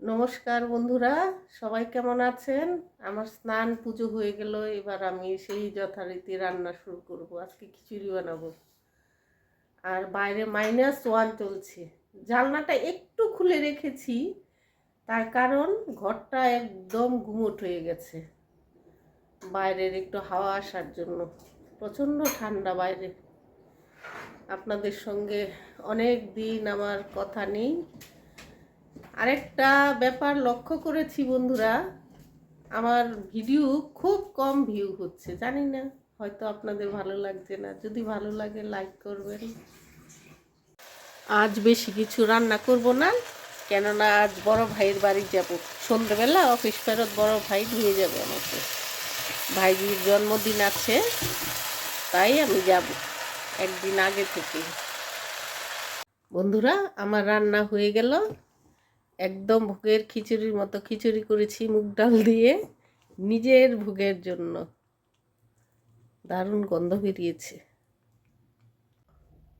নমস্কার বন্ধুরা, সবাই কেমন আছেন? আমার স্নান পুজো হয়ে গেল, এবার আমি সেই যথারীতি রান্না শুরু করব। আজকে খিচুড়ি বানাবো। আর বাইরে মাইনাস ওয়ান চলছে। জানলাটা একটু খুলে রেখেছি, তার কারণ ঘরটা একদম গুমোট হয়ে গেছে। বাইরের একটু হাওয়া আসার জন্য। প্রচণ্ড ঠান্ডা বাইরে। আপনাদের সঙ্গে অনেক দিন আমার কথা নেই। আরেকটা ব্যাপার লক্ষ্য করেছি বন্ধুরা, আমার ভিডিও খুব কম ভিউ হচ্ছে, জানি না, হয়তো আপনাদের ভালো লাগছে না, যদি ভালো লাগে লাইক করবেন। আজ বেশি কিছু রান্না করব না, কেননা আজ বড় ভাইয়ের বাড়ি যাব। সন্ধ্যেবেলা অফিস ফেরত বড় ভাই নিয়ে যাবে আমাকে। ভাইজির জন্মদিন আছে, তাই আমি যাব একদিন আগে থেকে। বন্ধুরা, আমার রান্না হয়ে গেল। একদম ভোগের খিচুড়ির মতো খিচুড়ি করেছি মুগ ডাল দিয়ে নিজের ভোগের জন্য। দারুণ গন্ধ বেরিয়েছে।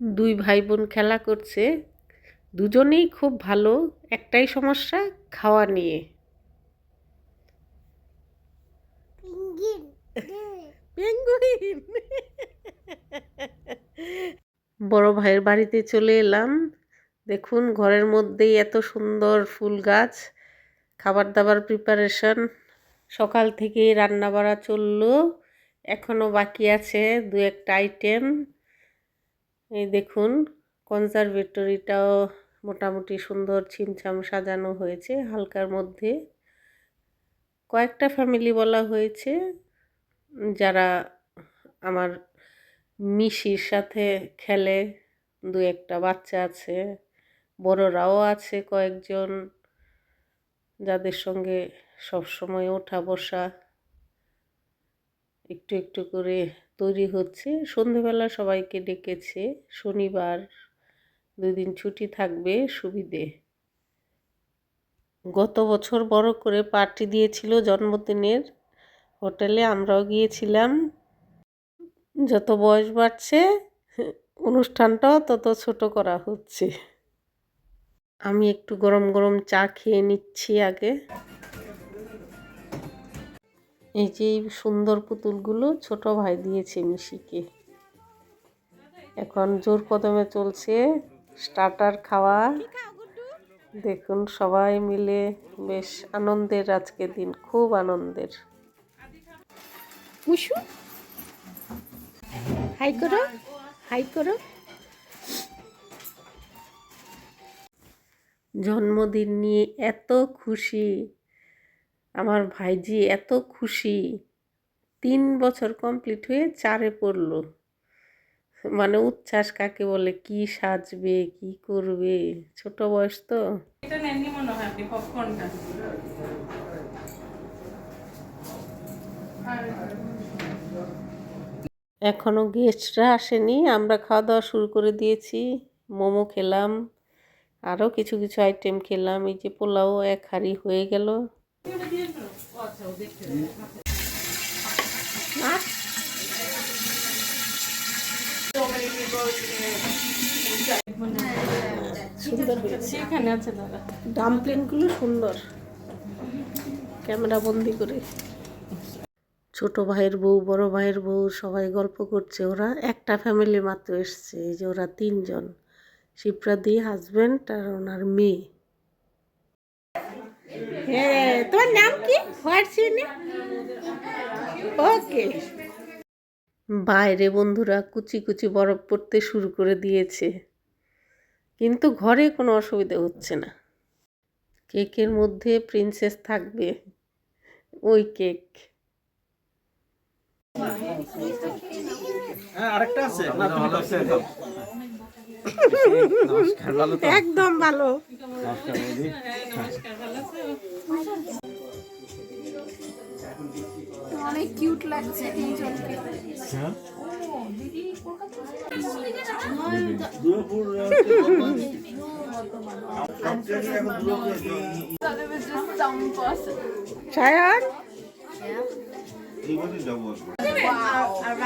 দুই ভাই বোন খেলা করছে দুজনেই খুব ভালো একটাই সমস্যা খাওয়া নিয়ে। বড় ভাইয়ের বাড়িতে চলে এলাম। দেখুন, ঘরের মধ্যেই এত সুন্দর ফুল গাছ খাবার দাবার প্রিপারেশন সকাল থেকে রান্না বাড়া চলল এখনও বাকি আছে দু একটা আইটেম এই দেখুন কনজারভেটরিটাও মোটামুটি সুন্দর ছিমছাম সাজানো হয়েছে হালকার মধ্যে। কয়েকটা ফ্যামিলি বলা হয়েছে, যারা আমার মিশির সাথে খেলে, দু একটা বাচ্চা আছে। বড়রাও আছে কয়েকজন যাদের সঙ্গে সব সময় ওঠা বসা, একটু একটু করে তৈরি হচ্ছে। সন্ধেবেলা সবাইকে ডেকেছে, শনিবার দুই দিন ছুটি থাকবে সুবিধে। গত বছর বড় করে পার্টি দিয়েছিল জন্মদিনের হোটেলে, আমরাও গিয়েছিলাম। যত বয়স বাড়ছে, অনুষ্ঠানটাও তত ছোট করা হচ্ছে। আমি একটু গরম গরম চা খেয়ে নিচ্ছি আগে। এই যে সুন্দর পুতুলগুলো ছোট ভাই দিয়েছে মিশিকে। এখন জোর কদমে চলছে স্টার্টার খাওয়া। দেখুন সবাই মিলে বেশ আনন্দের আজকে দিন, খুব আনন্দের। হাই করো হাই করো। জন্মদিন নিয়ে এত খুশি। আমার ভাইজি এত খুশি। তিন বছর কমপ্লিট হয়ে চারে পড়ল। মানে উচ্ছ্বাস কাকে বলে? কি সাজবে কি করবে? ছোট বয়স তো। এটা নেননি মনে হয় আপনি পপকর্নটা এখনও গেস্টরা আসেনি। আমরা খাওয়া দাওয়া শুরু করে দিয়েছি। মোমো খেলাম। আরও কিছু কিছু আইটেম খেলাম এই যে পোলাও এক হাঁড়ি হয়ে গেল। সুন্দর। ডাম্পলিংগুলো ক্যামেরা বন্দি করে। ছোট ভাইয়ের বউ বড় ভাইয়ের বউ সবাই গল্প করছে। ওরা একটা ফ্যামিলি মাত্র এসছে। এই যে ওরা তিনজন। শিপ্রাদি হাজবেন্ড আর ওনার মেয়ে। হ্যাঁ তোমার নাম কি? ওকে বাইরে বন্ধুরা কুচি কুচি বরফ পড়তে শুরু করে দিয়েছে। কিন্তু ঘরে কোনো অসুবিধা হচ্ছে না। কেকের মধ্যে প্রিন্সেস থাকবে। ওই কেক। হ্যাঁ আরেকটা আছে। না একদম ভালো। নমস্কার বৌদি। অনেক কিউট লাগছে তিনজনকে। It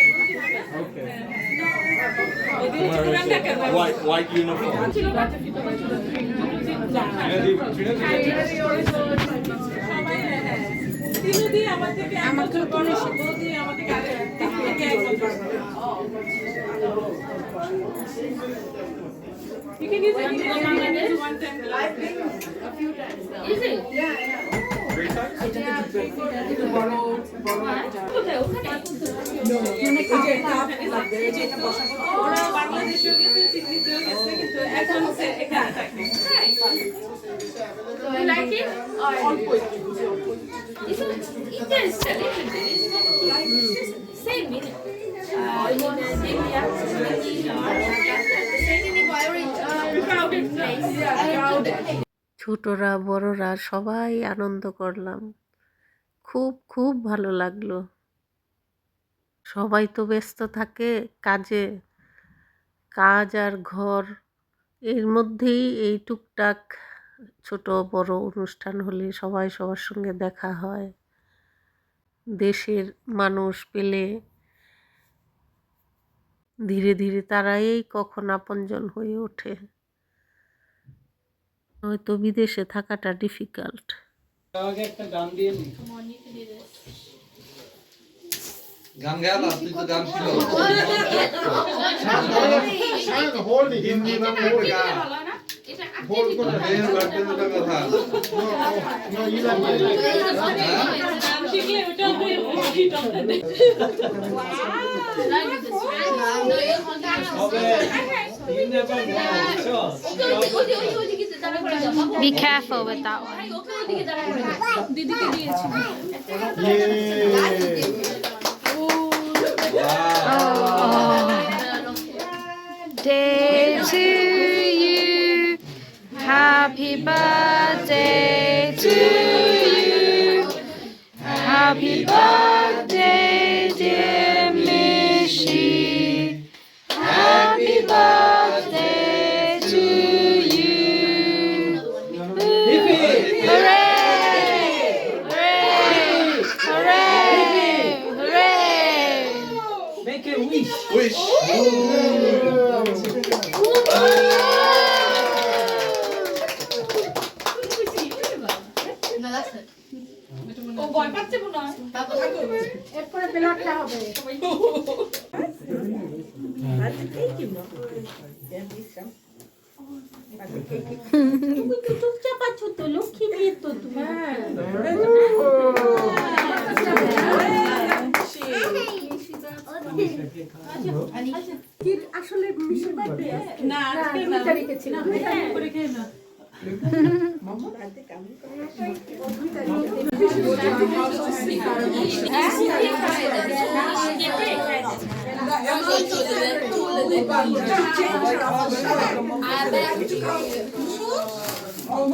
ছবি নিয়ে দাও একটা হোয়াইট হোয়াইট ইউনিফর্ম দিদি আমার থেকে আমার তো বড় বৌদি আমার থেকে আগে থেকে এক বছর বড়। You can use it. You can use one time. Is it? ওরা বাংলাদেশেও গেছে সিডনিতেও গেছে কিন্তু এখন সে এখানে থাকে You like it? Or It's interesting, isn't it? ছোটরা বড়রা সবাই আনন্দ করলাম। খুব খুব ভালো লাগল। সবাই তো ব্যস্ত থাকে কাজে। কাজ আর ঘর, এর মধ্যেই এই টুকটাক ছোট বড় অনুষ্ঠান হলে সবাই সবার সঙ্গে দেখা হয়। দেশের মানুষ পেলে ধীরে ধীরে তারাই কখন আপনজন হয়ে ওঠে। হয়তো বিদেশে থাকাটা ডিফিকাল্ট গান গেল তুই তো গান ছিল হিন্দি না কথা। গান শিখলে ওটা হয়ে? Be careful with that one. দিদিকে দিয়েছি Day to you. Happy birthday to you. Happy birthday, dear যান হ্যাঁ? একদম অল্প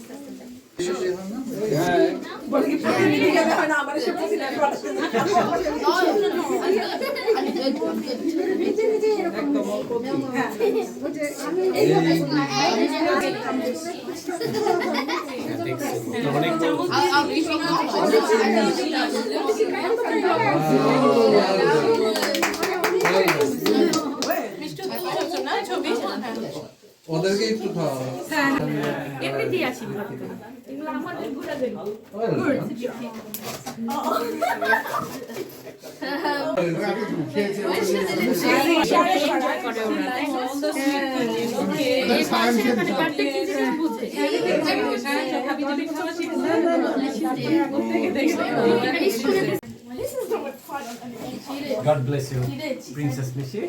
ওদেরকে একটু খাওয়া এমনিতেই আশীর্বাদ God bless you, Princess Mishi.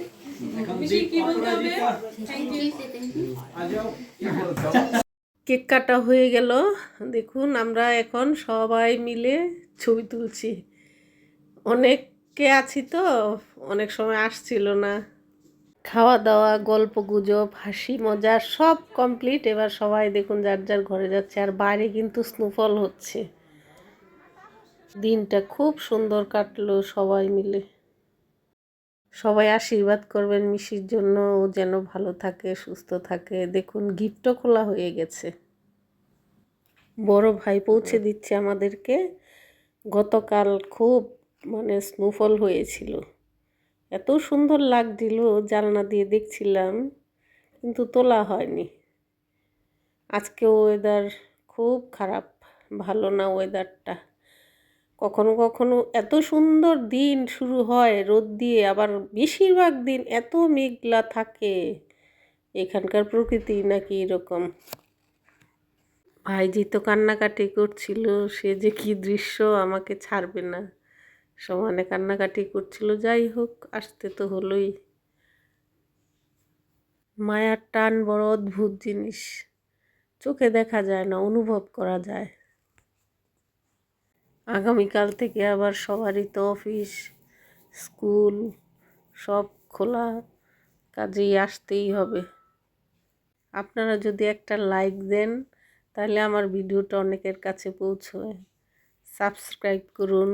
মিশি কি বলতে হবে? আ যাও কি বলছো কেক কাটা হয়ে গেল। দেখুন, আমরা এখন সবাই মিলে ছবি তুলছি। অনেককে আছি তো, অনেক সময় আসছিল না। খাওয়া দাওয়া গল্প গুজব হাসি মজা সব কমপ্লিট এবার সবাই দেখুন যার যার ঘরে যাচ্ছে আর বাইরে কিন্তু স্নোফল হচ্ছে। দিনটা খুব সুন্দর কাটলো সবাই মিলে। সবাই আশীর্বাদ করবেন মিশির জন্য ও যেন ভালো থাকে সুস্থ থাকে। দেখুন গিফটও খোলা হয়ে গেছে। বড় ভাই পৌঁছে দিচ্ছে আমাদেরকে। গতকাল খুব মানে স্নোফল হয়েছিল। এত সুন্দর লাগছিল জানলা দিয়ে দেখছিলাম কিন্তু তোলা হয়নি। আজকে ওয়েদার খুব খারাপ ভালো না ওয়েদারটা কখনো কখনো এত সুন্দর দিন শুরু হয়, রোদ দিয়ে আবার বেশিরভাগ দিন এত মেঘলা থাকে। এখানকার প্রকৃতি নাকি এরকম। ভাইজি তো কান্নাকাটি করছিল, সে যে কি দৃশ্য আমাকে ছাড়বে না। সমানে কান্নাকাটি করছিল, যাই হোক, আসতে তো হলোই। মায়ার টান বড় অদ্ভুত জিনিস। চোখে দেখা যায় না, অনুভব করা যায়। আগামীকাল থেকে আবার সবারই তো অফিস, স্কুল, সব খোলা কাজেই আসতেই হবে। আপনারা যদি একটা লাইক দেন, তাহলে আমার ভিডিওটা অনেকের কাছে পৌঁছয় সাবস্ক্রাইব করুন।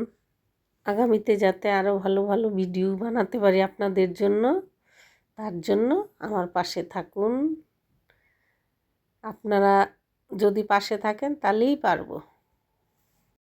আগামীতে যাতে আরও ভালো ভালো ভিডিও বানাতে পারি আপনাদের জন্য, তার জন্য আমার পাশে থাকুন। আপনারা যদি পাশে থাকেন, তাহলেই পারব।